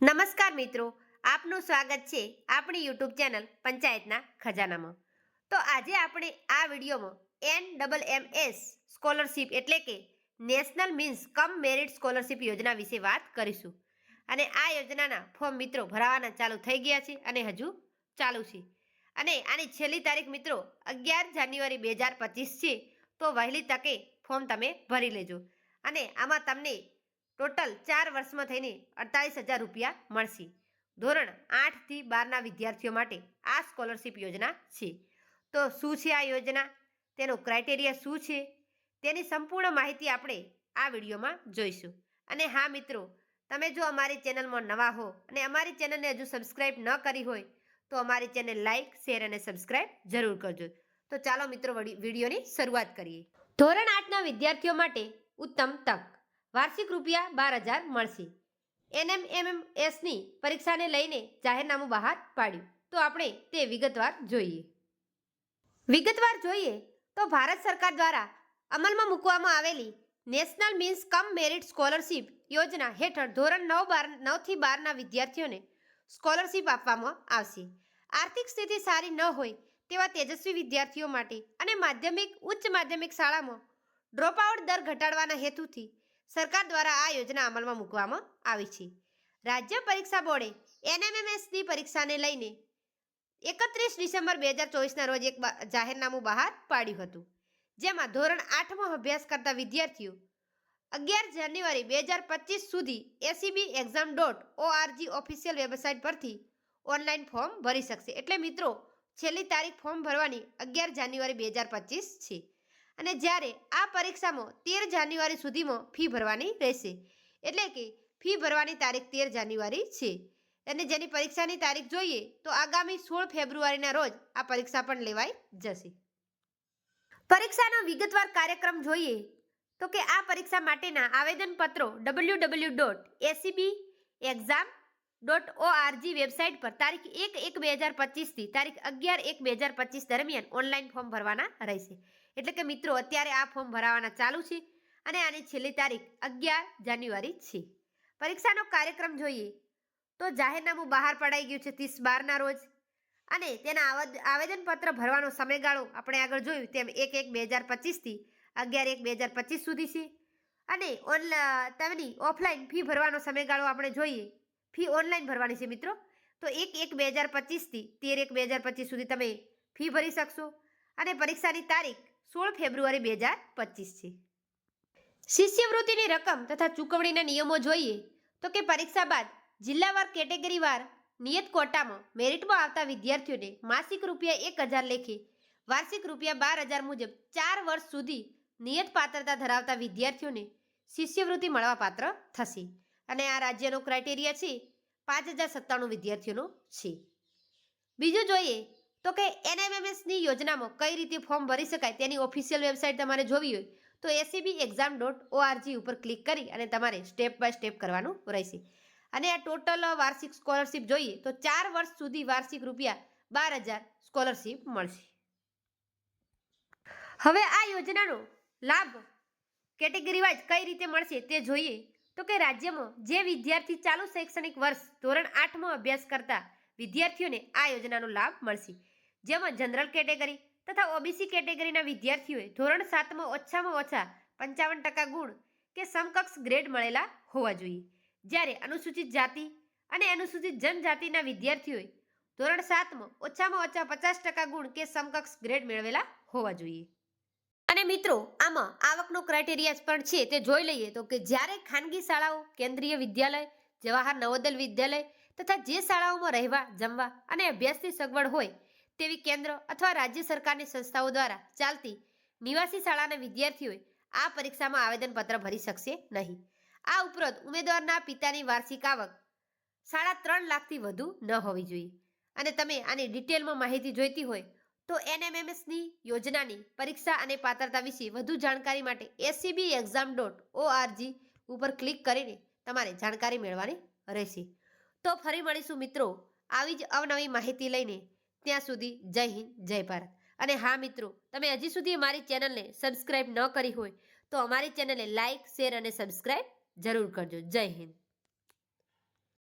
નમસ્કાર મિત્રો, આપનું સ્વાગત છે આપણી યુટ્યુબ ચેનલ પંચાયતના ખજાનામાં. તો આજે આપણે આ વિડીયોમાં N double M S scholarship એટલે કે national means cum merit scholarship યોજના વિશે વાત કરીશું. અને આ યોજનાના ફોર્મ મિત્રો ભરાવાના ચાલુ થઈ ગયા છે અને હજુ ચાલુ છે. અને આની છેલ્લી તારીખ મિત્રો અગિયાર જાન્યુઆરી બે હજાર પચીસ છે, તો વહેલી તકે ફોર્મ તમે ભરી લેજો. અને આમાં તમને ટોટલ ચાર વર્ષમાં થઈને અડતાલીસ હજાર રૂપિયા મળશે. ધોરણ આઠથી બારના વિદ્યાર્થીઓ માટે આ સ્કોલરશિપ યોજના છે. તો શું છે આ યોજના? તેનો ક્રાઇટેરિયા શું છે? તેની સંપૂર્ણ માહિતી આપણે આ વિડીયોમાં જોઈશું. અને હા મિત્રો, તમે જો અમારી ચેનલમાં નવા હો અને અમારી ચેનલને હજુ સબસ્ક્રાઇબ ન કરી હોય, તો અમારી ચેનલ લાઇક, શેર અને સબસ્ક્રાઇબ જરૂર કરજો. તો ચાલો મિત્રો વિડીયોની શરૂઆત કરીએ. ધોરણ આઠના વિદ્યાર્થીઓ માટે ઉત્તમ તક. વાર્ષિક રૂપિયા બાર હજાર મળશે. એનએમએમએસની પરીક્ષાને લઈને જાહેરનામું બહાર પાડ્યું. તો આપણે તે વિગતવાર જોઈએ. વિગતવાર જોઈએ તો ભારત સરકાર દ્વારા અમલમાં મૂકવામાં આવેલી national means cum merit scholarship યોજના હેઠળ ધોરણ નવ બાર, નવથી બારના વિદ્યાર્થીઓને સ્કોલરશિપ આપવામાં આવશે. આર્થિક સ્થિતિ સારી ન હોય તેવા તેજસ્વી વિદ્યાર્થીઓ માટે અને માધ્યમિક, ઉચ્ચ માધ્યમિક શાળામાં ડ્રોપઆઉટ દર ઘટાડવાના હેતુથી સરકાર દ્વારા આ યોજના અમલમાં મૂકવામાં આવી છે. રાજ્ય પરીક્ષા બોર્ડે એનએમએમએસની પરીક્ષાને લઈને એકત્રીસ ડિસેમ્બર બે હજાર ચોવીસના રોજ એક જાહેરનામું બહાર પાડ્યું હતું. જેમાં ધોરણ આઠમાં અભ્યાસ કરતા વિદ્યાર્થીઓ અગિયાર જાન્યુઆરી બે હજાર પચીસ સુધી SEB exam dot org official website પરથી ઓનલાઈન ફોર્મ ભરી શકશે. એટલે મિત્રો, છેલ્લી તારીખ ફોર્મ ભરવાની અગિયાર જાન્યુઆરી બે હજાર પચીસ છે. અને જ્યારે આ પરીક્ષામાં તેર જાન્યુઆરી સુધીમાં ફી ભરવાની રહેશે. એટલે કે ફી ભરવાની તારીખ તેર જાન્યુઆરી છે. અને જેની પરીક્ષાની તારીખ જોઈએ તો આગામી સોળ ફેબ્રુઆરીના રોજ આ પરીક્ષા પણ લેવાઈ જશે. પરીક્ષાનો વિગતવાર કાર્યક્રમ જોઈએ તો કે આ પરીક્ષા માટેના આવેદનપત્રો W W dot SEB exam dot org website પર તારીખ એક એક બે હજાર પચીસથી તારીખ અગિયાર એક બે હજાર પચીસ દરમિયાન ઓનલાઈન ફોર્મ ભરવાના રહેશે. એટલે કે મિત્રો, અત્યારે આ ફોર્મ ભરાવાના ચાલુ છે અને આની છેલ્લી તારીખ અગિયાર જાન્યુઆરી છે. પરીક્ષાનો કાર્યક્રમ જોઈએ તો જાહેરનામું બહાર પડાઈ ગયું છે ત્રીસ બારના રોજ અને તેના આવેદનપત્ર ભરવાનો સમયગાળો આપણે આગળ જોયું તેમ એક એક બે હજાર પચીસથી અગિયાર એક બે હજાર પચીસ સુધી છે. અને ઓનલા તેમની ઓફલાઈન ફી ભરવાનો સમયગાળો આપણે જોઈએ ફી ઓનલાઈન ભરવાની છે મિત્રો. તો એક એક બે હજાર પચીસથી તેર એક બે હજાર પચીસ સુધી તમે ફી ભરી શકશો. અને પરીક્ષાની તારીખ સોળ ફેબ્રુઆરી બે હજાર પચીસ છે. શિષ્યવૃત્તિની રકમ તથા ચૂકવણીના નિયમો જોઈએ તો કે પરીક્ષા બાદ જિલ્લાવાર કેટેગરીવાર નિયત કોટામાં મેરિટમાં આવતા વિદ્યાર્થીઓને માસિક રૂપિયા એક હજાર લેખે, વાર્ષિક રૂપિયા બાર હજાર મુજબ ચાર વર્ષ સુધી નિયત પાત્રતા ધરાવતા વિદ્યાર્થીઓને શિષ્યવૃત્તિ મળવાપાત્ર થશે. અને આ રાજ્યનો ક્રાઇટેરિયા છે પાંચ હજાર સત્તાણું વિદ્યાર્થીઓનો છે. બીજું જોઈએ તો કે એનએમએમએસની યોજનામાં કઈ રીતે ફોર્મ ભરી શકાય તેની ઓફિશિયલ વેબસાઇટ તમારે જોવી હોય તો એસીબી એક્ઝામ ડોટ ઓઆરજી ઉપર ક્લિક કરી અને તમારે સ્ટેપ બાય સ્ટેપ કરવાનું રહેશે. અને આ ટોટલ વાર્ષિક સ્કોલરશીપ જોઈએ તો ચાર વર્ષ સુધી વાર્ષિક રૂપિયા બાર હજાર સ્કોલરશીપ મળશે. હવે આ યોજનાનો લાભ કેટેગરી વાઇઝ કઈ રીતે મળશે તે જોઈએ તો કે રાજ્યમાં જે વિદ્યાર્થી ચાલુ શૈક્ષણિક વર્ષ ધોરણ આઠમાં અભ્યાસ કરતા વિદ્યાર્થીઓને આ યોજનાનો લાભ મળશે. જેમાં જનરલ કેટેગરી તથા ઓબીસી કેટેગરીના વિદ્યાર્થીઓએ ધોરણ સાતમાં ઓછામાં ઓછા પંચાવન ટકા ગુણ કે સમકક્ષ ગ્રેડ મળેલા હોવા જોઈએ. જ્યારે અનુસૂચિત જાતિ અને અનુસૂચિત જનજાતિના વિદ્યાર્થીઓએ ધોરણ સાતમાં ઓછામાં ઓછા પચાસ ટકા ગુણ કે સમકક્ષ ગ્રેડ મેળવેલા હોવા જોઈએ. અને મિત્રો, આમાં આવકનો ક્રાઇટેરિયા પણ છે, તે જોઈ લઈએ તો કે જ્યારે ખાનગી શાળાઓ, કેન્દ્રીય વિદ્યાલય, જવાહર નવોદય વિદ્યાલય તથા જે શાળાઓમાં રહેવા, જમવા અને અભ્યાસની સગવડ હોય, તેવી કેન્દ્ર અથવા રાજ્ય સરકારની સંસ્થાઓ દ્વારા ચાલતી નિવાસી શાળાના વિદ્યાર્થીઓએ આ પરીક્ષામાં આવેદનપત્ર ભરી શકશે નહીં. આ ઉપરાંત ઉમેદવારના પિતાની વાર્ષિક આવક સાડા ત્રણ લાખથી વધુ ન હોવી જોઈએ. અને તમે આની ડિટેલમાં માહિતી જોઈતી હોય તો એનએમએમએસની યોજનાની પરીક્ષા અને પાત્રતા વિશે વધુ જાણકારી માટે એસસીબી એક્ઝામ ડોટ ઓઆરજી ઉપર ક્લિક કરીને તમારે જાણકારી મેળવવાની રહેશે. તો ફરી મળીશું મિત્રો આવી જ અવનવી માહિતી લઈને ત્યાં સુધી જય હિન્દ, જય ભારત. અને હા મિત્રો, તમે હજી સુધી અમારી ચેનલને સબસ્ક્રાઈબ ન કરી હોય તો અમારી ચેનલને લાઇક શેર અને સબસ્ક્રાઈબ જરૂર કરજો. જય હિન્દ.